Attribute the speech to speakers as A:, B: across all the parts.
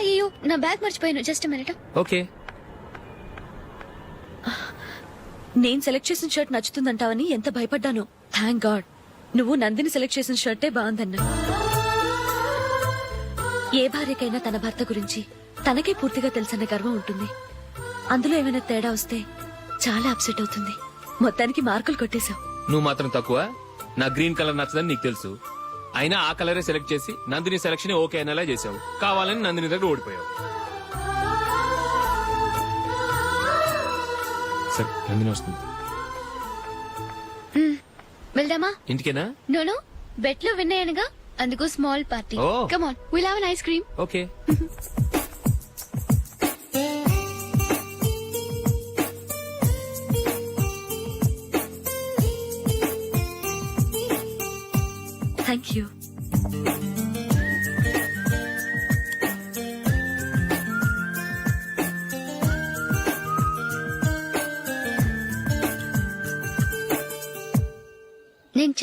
A: అయ్యో నా బ్యాగ్ మర్చిపోయాను. జస్ట్ మినిట్
B: ఓకే
C: నేను సెలెక్ట్ చేసిన షర్ట్ నచ్చుతుందంటావని ఎంత భయపడ్డాను. థ్యాంక్ గాడ్ నువ్వు నందిని సెలెక్ట్ చేసిన షర్టే బాగుందన్నా. ఏ భార్యకైనా తన భర్త గురించి తనకే పూర్తిగా తెలుసన్న గర్వం ఉంటుంది. అందులో ఏమైనా తేడా వస్తే చాలా అప్సెట్ అవుతుంది. మొత్తానికి మార్కులు కొట్టేశావు.
B: నువ్వు మాత్రం తక్కువ. నా గ్రీన్ కలర్ నచ్చదని నీకు తెలుసు. అయినా ఆ కలరే సెలెక్ట్ చేసి నందిని సెలక్షన్ ఓకే అనేలా చేసావు కావాలని నందిని దగ్గర ఓడిపోయావు. సరే నందిని వస్తుంది.
A: వెళ్దామా?
B: ఇంటికేనా
A: నోను బెట్లో విన్ అయ్యానుగా. అందుకు small party.
B: Oh.
A: Come on will have ice cream
B: okay.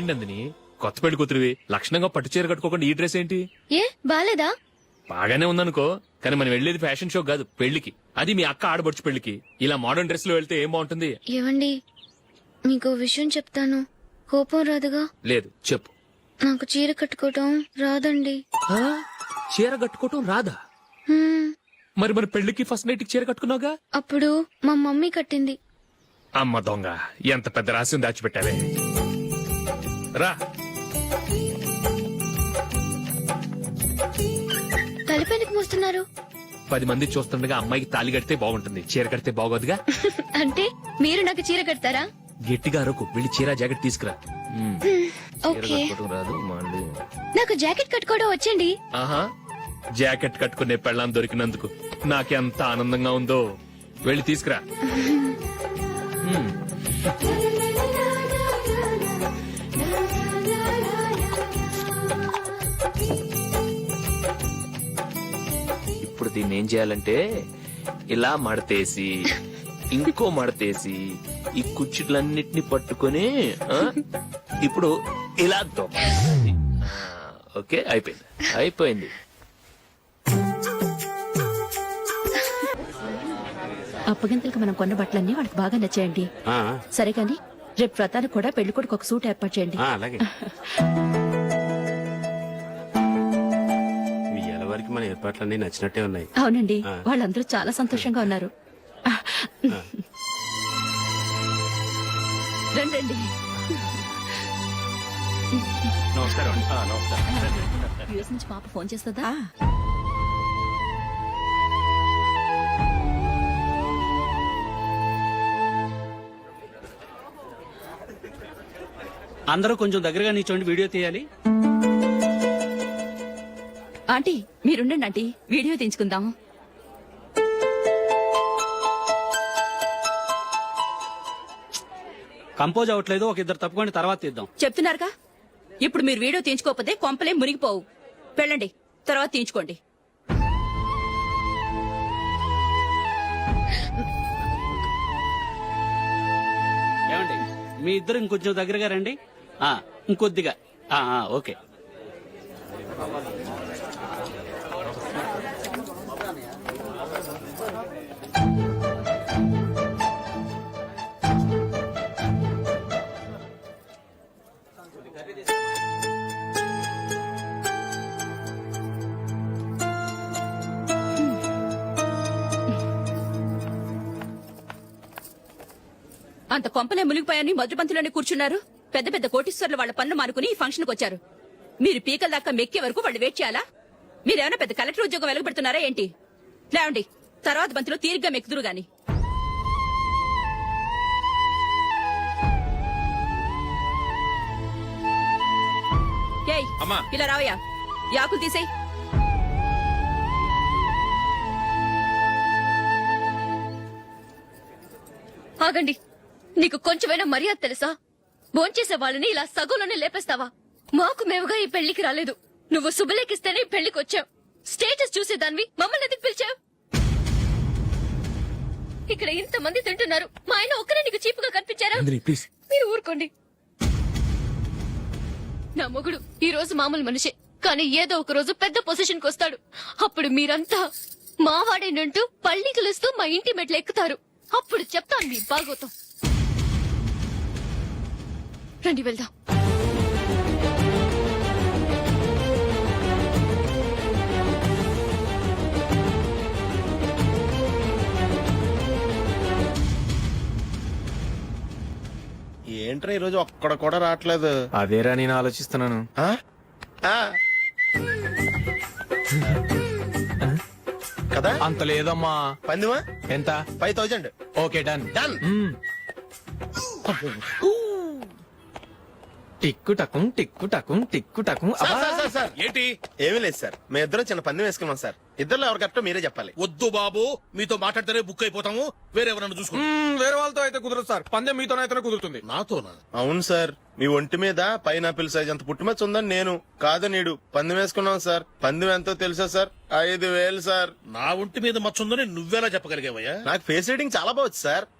B: ఏంటి నందిని? కొత్త పెళ్ళి కూతురివి. లక్షణంగా పట్టు చీర కట్టుకోకుండా ఈ డ్రెస్ ఏంటి?
A: ఏ బాలేదా?
B: బాగానే ఉందనుకో కానీ మనం వెళ్ళేది ఫ్యాషన్ షో కాదు పెళ్ళికి అది మీ అక్క ఆడబడుచు పెళ్ళికి ఇలా మోడర్న్ డ్రెస్లో వెళ్తే ఏం బాగుంటుంది?
A: ఏవండి మీకు విషయం చెప్తాను. కోపం రాదుగా?
B: లేదు చెప్పు.
A: నాకు చీర కట్టుకోవటం రాదండి.
B: ఆ? చీర కట్టుకోవటం రాదా?
A: హ్మ్,
B: మరి మన పెళ్ళికి ఫస్ట్ నైట్ చీర కట్టుకున్నావుగా?
A: అప్పుడు మా మమ్మీ కట్టింది.
B: అమ్మ దొంగ ఎంత పెద్ద రహస్యం దాచిపెట్టావే. రా.
A: తలపెందుకు మోస్తున్నారు?
B: పది మంది చూస్తుండగా అమ్మాయికి తాలి కడితే బాగుంటుంది. చీర కడితే బాగోదుగా?
A: అంటే మీరు నాకు చీర కడతారా?
B: గట్టిగా అరకు. వెళ్ళి చీర జాకెట్ తీసుకురా. ఉమ్. చీర
A: ఓకే.
B: కట్టుకోవటం రాదు మళ్ళీ
A: నాకు జాకెట్ కట్టుకోవడం వచ్చండి.
B: ఆహా. జాకెట్ కట్టుకునే పెళ్ళాం దొరికినందుకు నాకెంత ఆనందంగా ఉందో. వెళ్ళి తీసుకురా. దీన్ని ఏం చేయాలంటే ఇలా మడతేసి ఇంకో మడతేసి ఈ కుచ్చిట్లన్నిటిని పట్టుకొని ఇప్పుడు ఇలా ఓకే అయిపోయింది. అయిపోయింది.
C: అప్పగింతలకు మనం కొన్న బట్టలన్నీ వాళ్ళకి బాగా నచ్చాయండి.
D: ఆ,
C: సరే కానీ రేపు వ్రతానికి కూడా పెళ్ళి కొడుకు ఒక సూట్ ఏర్పాటు చేయండి.
D: ఆ, అలాగే. మన ఏర్పాట్లన్నీ నచ్చినట్టే ఉన్నాయి.
C: అవునండి. వాళ్ళందరూ చాలా సంతోషంగా ఉన్నారు. రండి రండి
D: నమస్కారం అండి. ఆ, నమస్కారం.
C: యూఎస్ నుంచి పాప ఫోన్ చేస్తుందా?
E: అందరూ కొంచెం దగ్గరగా నిల్చోండి వీడియో తీయాలి.
C: ఆంటీ మీరుండండి ఆంటీ. వీడియో తీయించుకుందాం
E: కంపోజ్ అవ్వట్లేదు ఒక ఇద్దరు తప్పుకొని తర్వాత తీద్దాం.
C: చెప్తున్నారుగా? ఇప్పుడు మీరు వీడియో తీయించుకోకపోతే కొంపలే మునిగిపోవు. వెళ్ళండి తర్వాత తీయించుకోండి.
F: మీ ఇద్దరు ఇంకొంచెం దగ్గరగా రండి. ఆ, ఇంకొద్దిగా. ఆ, ఆ, ఓకే.
G: అంత కొంపలే మునిగిపోయాని మొదటి కూర్చున్నారు. పెద్ద పెద్ద కోటీశ్వర్లు వాళ్ళ పనులు మానుకుని ఈ ఫంక్షన్కు వచ్చారు. మీరు పీకల దాకా మెక్కే వరకు వాళ్ళు వెయిట్ చేయాలా? మీరేమైనా పెద్ద కలెక్టర్ ఉద్యోగం వెలగబెడుతున్నారా ఏంటి? లేవండి తర్వాత బంతిలో తీరిగ్గా మెక్కుదురు గాని.
B: అమ్మా.
G: ఇలా రావయ్యా. యాకులు తీసేయ్.
A: ఆగండి. నీకు కొంచెమైనా మర్యాద తెలుసా? భోంచేసే వాళ్ళని ఇలా సగంలోనే లేపేస్తావా? మాకు మేముగా ఈ పెళ్ళికి రాలేదు. నువ్వు శుభలేఖిస్తేనే ఈ పెళ్ళికి వచ్చావు. స్టేటస్ చూసేదానివి మమ్మల్ని ఎందుకు పిలిచావు? ఇక్కడ ఇంతమంది తింటున్నారు. మా ఆయన ఒక్కరే నీకు చీపుగా కనిపించారా?
B: ప్లీజ్
A: మీరు ఊరుకోండి. నా మొగుడు ఈ రోజు మామూలు మనిషే కానీ ఏదో ఒక రోజు పెద్ద పొజిషన్కి వస్తాడు. అప్పుడు మీరంతా మావాడేనంటూ పళ్ళి కలుస్తూ మా ఇంటి మెట్లు ఎక్కుతారు. అప్పుడు చెప్తాను మీ బాగోతం రండి వెళ్దాం.
H: ఏంట్రా ఈరోజు? ఒక్కడ కూడా రావట్లేదు.
B: అదేరా నేను ఆలోచిస్తున్నాను.
H: ఆ? ఆ. కదా?
B: అంత లేదమ్మా.
H: పందిమా?
B: ఎంత?
H: Five thousand.
B: Okay done.
H: Done.
B: టిక్కు టకుం టిక్కు టకుం టిక్కు టకుం
H: సార్, సార్, సార్, సార్.
I: ఏంటి?
H: ఏమీ లేదు సార్. మేము ఇద్దరం చిన్న పందెం వేసుకున్నాం సార్. ఇద్దరు ఎవరు కరెక్టో మీరే చెప్పాలి.
I: వద్దు బాబు మీతో మాట్లాడితేనే బుక్ అయిపోతాము. వేరెవరన్నా చూసుకుంటాం
B: వేరే వాళ్ళతో అయితే కుదరదు సార్. పందెం మీతోనైతే కుదురుతుంది.
I: నాతోనా?
H: అవును సార్. మీ ఒంటి మీద పైనాపిల్ సైజ్ అంత పుట్టుమచ్చ ఉందని నేను కాదు నీడు. పందెం వేసుకున్నాం సార్. పందెం ఎంతో తెలుసా సార్? ఐదు వేలు సార్.
I: నా ఒంటి మీద మచ్చ ఉందని నువ్వెలా చెప్పగలిగావయ్యా?
H: నాకు ఫేస్ రీడింగ్ చాలా బాగుంది సార్.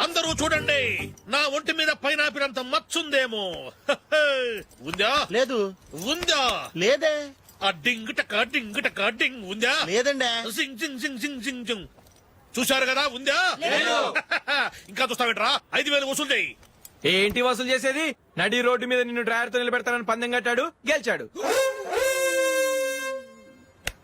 I: అందరూ చూడండి. నా ఒంటి మీద పైనాపినంత మచ్చుందేమో. ఉందా?
H: లేదు.
I: ఉందా?
H: లేదే.
I: ఆ డింగ్ టక డింగ్ టక డింగ్. ఉందా?
H: లేదండి.
I: సింగ్ సింగ్ సింగ్ సింగ్ సింగ్ సింగ్. చూశారు కదా? ఉందా? ఇంకా చూస్తావేంట్రా? ఐదు వేలు వసూలు చేయి.
B: ఏంటి వసూలు చేసేది? నడి రోడ్డు మీద నిన్ను డ్రైవర్తో నిలబెడతానని పందెం కట్టాడు గెలిచాడు.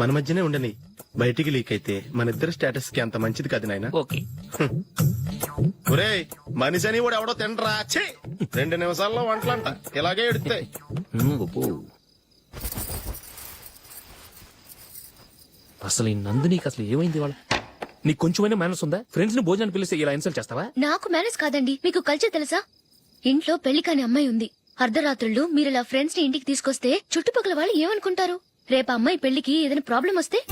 H: మన మధ్యనే ఉండని. బయటికి లీక్ అయితే మన ఇద్దరు స్టేటస్కి అంత మంచిది కాదు నాయన.
B: ఓకే.
H: ఒరే మనిషి అని కూడా ఎవడో తినరా? ఛీ! రెండు నిమిషాల్లో వంటలంట. ఇలాగే ఎడుతాయి.
B: అసలు ఈ నందినికి అసలు ఏమైంది వాళ్ళ నీకు కొంచెమైనా మేనస్ ఉందా? ఫ్రెండ్స్ని భోజనం పిలిస్తే ఇలా ఇన్సల్ట్ చేస్తావా?
A: నాకు మేనేజ్ కాదండి. మీకు కల్చర్ తెలుసా? ఇంట్లో పెళ్ళి కాని అమ్మాయి ఉంది. అర్ధరాత్రుళ్ళు మీరు ఇలా ఫ్రెండ్స్ని ఇంటికి తీసుకొస్తే చుట్టుపక్కల వాళ్ళు ఏమనుకుంటారు? రేపు అమ్మాయి పెళ్ళికి ఏదైనా ప్రాబ్లం వస్తే?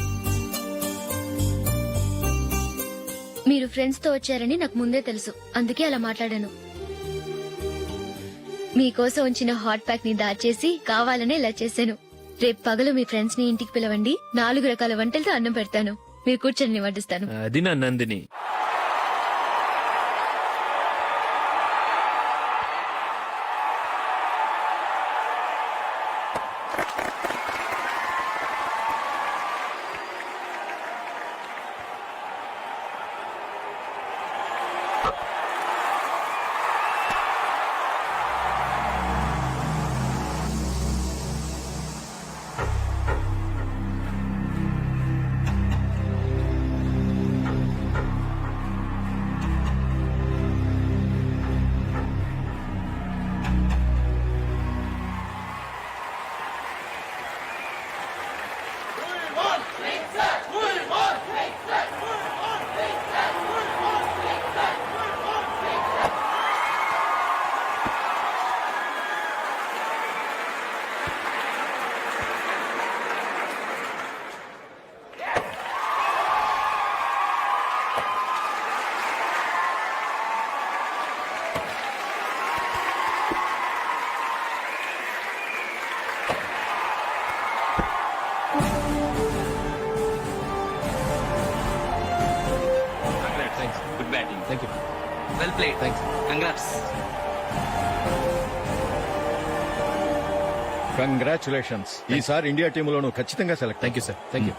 A: మీరు ఫ్రెండ్స్తో వచ్చారని నాకు ముందే తెలుసు. అందుకే అలా మాట్లాడాను. మీకోసం ఉంచిన హాట్ ప్యాక్ని దాచేసి కావాలనే ఇలా చేశాను. రేపు పగలు మీ ఫ్రెండ్స్ని ఇంటికి పిలవండి. నాలుగు రకాల వంటలతో అన్నం పెడతాను. మీరు కూర్చొని వడ్డిస్తాను
B: అది నా Nandini.
F: We
B: want
F: victory!
D: Congratulations ఈసారి ఇండియా టీంలోను ఖచ్చితంగా select
B: thank you sir thank you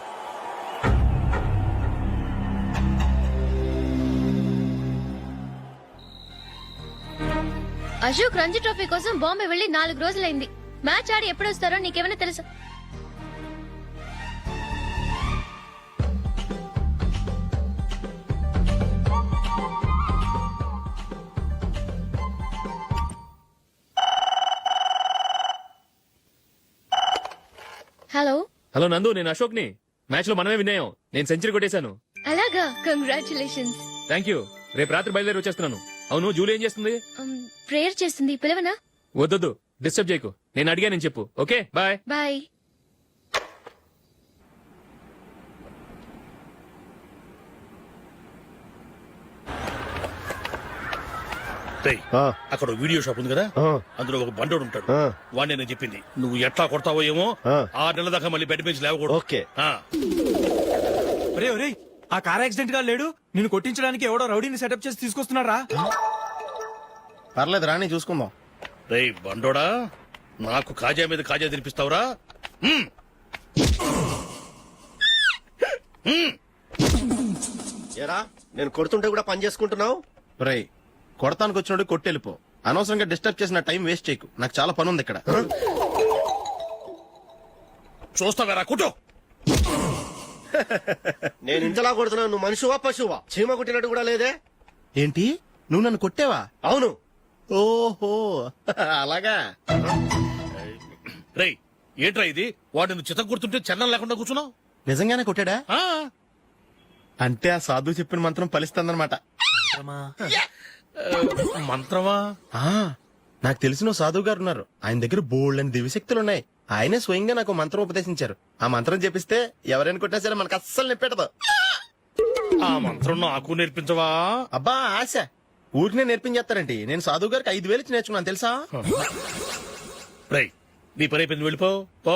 A: Ashok Ranji trophy కోసం బాంబే వెళ్ళి నాలుగు రోజులైంది. మ్యాచ్ ఆడి ఎప్పుడు వస్తారో నీకేమైనా తెలుసా? హలో
B: నందు నేను అశోక్ని మ్యాచ్లో మనమే విన్నాయం. నేను సెంచరీ కొట్టేశాను.
A: అలాగా? కంగ్రాచులేషన్స్
B: థ్యాంక్ యూ రేపు రాత్రి బయలుదేరి వచ్చేస్తున్నాను. అవును జూలీ ఏం చేస్తుంది?
A: ప్రేయర్ చేస్తుంది. పిలవనా?
B: వద్దొద్దు. డిస్టర్బ్ చేయకు. నేను అడిగానని చెప్పు. ఓకే బాయ్
A: బాయ్
I: రేయ్, అక్కడ ఓ వీడియో షాప్ ఉంది కదా? అందులో ఒక బండోడు ఉంటాడు. వాడిని నేను చెప్పింది నువ్వు ఎట్లా కొడతావో ఏమో ఆరు నెలల దాకా మళ్ళీ బెడ్ పెంచి లేవకూడదు.
D: ఓకే.
I: ఆ,
J: ఒరే ఒరే ఆ కార్ యాక్సిడెంట్గా లేడు. నిన్ను కొట్టించడానికి ఎవడో రౌడీని సెటప్ చేసి తీసుకొస్తున్నారా
H: పర్లేదు రాని చూసుకుందాం.
I: రేయ్ బండోడా నాకు కాజా మీద కాజా తినిపిస్తావురా? హ్మ్.
D: ఎరా నేను కొడుతుంటే కూడా పని చేసుకుంటున్నావు?
H: రై కొడతానికి వచ్చినోడు కొట్టెళ్ళిపో. అనవసరంగా డిస్టర్బ్ చేసిన టైం వేస్ట్ చేయకు. నాకు చాలా పని ఉంది ఇక్కడ
I: చూస్తావేరా? కుటో
D: నేను ఇంతలా కొడుతున్నావు నువ్వు మనిషివా పశువా? చీమ కుట్టినట్టు కూడా లేదే?
H: ఏంటి? నువ్వు నన్ను కొట్టేవా?
D: అవును.
H: ఓహో. అలాగా?
I: రేయ్ ఏంట్రా ఇది? వాడిని నువ్వు చిత్త గుర్తుంటే చలనం లేకుండా కూర్చున్నావు?
H: నిజంగానే కొట్టాడా?
I: ఆ,
H: అంటే ఆ సాధువు చెప్పిన మంత్రం ఫలిస్తుందన్నమాట.
I: మంత్రమా?
H: నాకు తెలిసిన సాధువు గారు ఉన్నారు. ఆయన దగ్గర బోల్డ్ అని దివ్యశక్తులు ఉన్నాయి ఆయనే స్వయంగా నాకు మంత్రం ఉపదేశించారు. ఆ మంత్రం చెప్పిస్తే ఎవరైనా కొట్టినా సరే మనకు అస్సలు నిప్పెట్టదు.
I: ఆ మంత్రం నాకు నేర్పించవా?
H: అబ్బా ఆశ. ఊరినే నేర్పించేస్తారండి. నేను సాధువు గారికి ఐదు వేలు ఇచ్చి నేర్చుకున్నాను తెలుసా?
I: రేయ్ నీ పని అయిపోయింది వెళ్ళిపో. పో.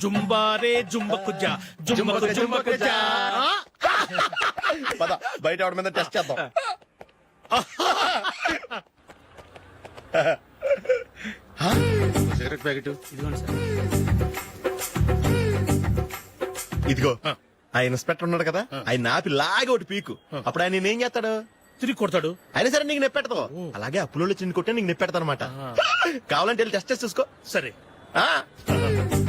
I: జుంబారే జుంబకు జా జుంబకు జుంబకు జా
H: పద బయట మీద టెస్ట్ చేద్దాం. సిగరెట్ ప్యాకెట్ ఇదిగో ఆ. ఇన్స్పెక్టర్ ఉన్నాడు కదా ఆయన ఆపి లాగే ఒకటి పీకు. అప్పుడు ఆయన నేనేం చేస్తాడు?
I: తిరిగి కొడతాడు.
H: అయినా సరే నీకు నెప్పెడతావు. అలాగే అప్పులో చిన్న కొట్టే నీకు నెప్పెడతా అనమాట కావాలంటే వెళ్ళి టెస్ట్ చేసి చూసుకో.
I: సరే.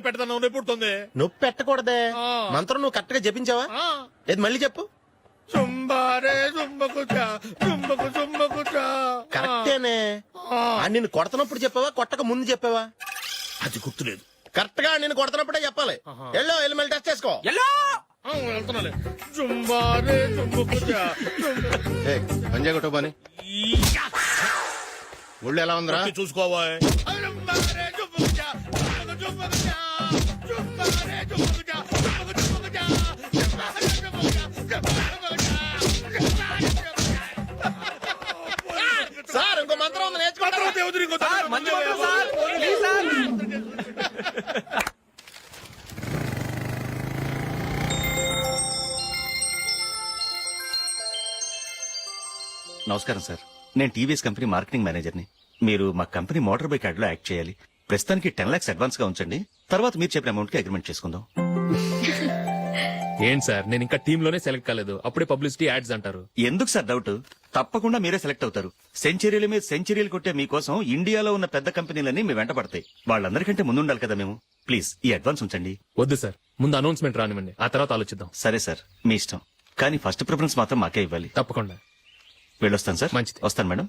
I: పెడతాను నొప్పి పుడుతుంది
H: నొప్పి పెట్టకూడదే. మంత్రం నువ్వు కరెక్ట్గా జపించావా. ఏది మళ్ళీ చెప్పు.
I: జుంబకు జా
H: కరెక్టేనే. నిన్ను కొడుతున్నప్పుడు చెప్పావా కొట్టక ముందు చెప్పావా?
I: అది గుర్తులేదు.
H: కరెక్ట్గా నేను కొడుతున్నప్పుడే చెప్పాలి. ఎల్లో వెళ్ళి మళ్ళీ టెస్ట్ చేసుకో.
I: ఆ, వెళ్తున్నాలే. జుంబారే జుంబకు జా జుంబకు
D: ఏ పంజా కొట్టబాని
I: ఈయా.
D: ఒళ్ళు ఎలా ఉందిరా?
I: నొక్కి
H: సార్.
K: నమస్కారం సార్. నేను టీవీఎస్ కంపెనీ మార్కెటింగ్ మేనేజర్ని. మీరు మా కంపెనీ మోటార్ బైక్ యాడ్లో యాక్ట్ చేయాలి. ప్రస్తుతానికి టెన్ లాక్స్ అడ్వాన్స్గా ఉంచండి. తర్వాత మీరు చెప్పిన అమౌంట్కి అగ్రిమెంట్ చేసుకుందాం.
B: ఏంటి సార్ నేను ఇంకా టీమ్లోనే సెలెక్ట్ కాలేదు. అప్పుడే పబ్లిసిటీ యాడ్స్ అంటారు.
K: ఎందుకు సార్ డౌట్ తప్పకుండా మీరే సెలెక్ట్ అవుతారు. సెంచరీల మీద సెంచరీలు కొట్టే మీకోసం ఇండియాలో ఉన్న పెద్ద కంపెనీలన్నీ మీ వెంట పడతాయి. వాళ్ళందరికంటే ముందు ఉండాలి కదా మేము. ప్లీజ్ ఈ అడ్వాన్స్ ఉంచండి.
B: వద్దు సార్ ముందు అనౌన్స్మెంట్ రానివ్వండి. ఆ తర్వాత ఆలోచిద్దాం.
K: సరే సార్ మీ ఇష్టం. కానీ ఫస్ట్ ప్రిఫరెన్స్ మాత్రం మాకే ఇవ్వాలి.
B: తప్పకుండా.
K: వెళ్ళొస్తాను సార్.
B: మంచిది.
K: వస్తాను మేడం.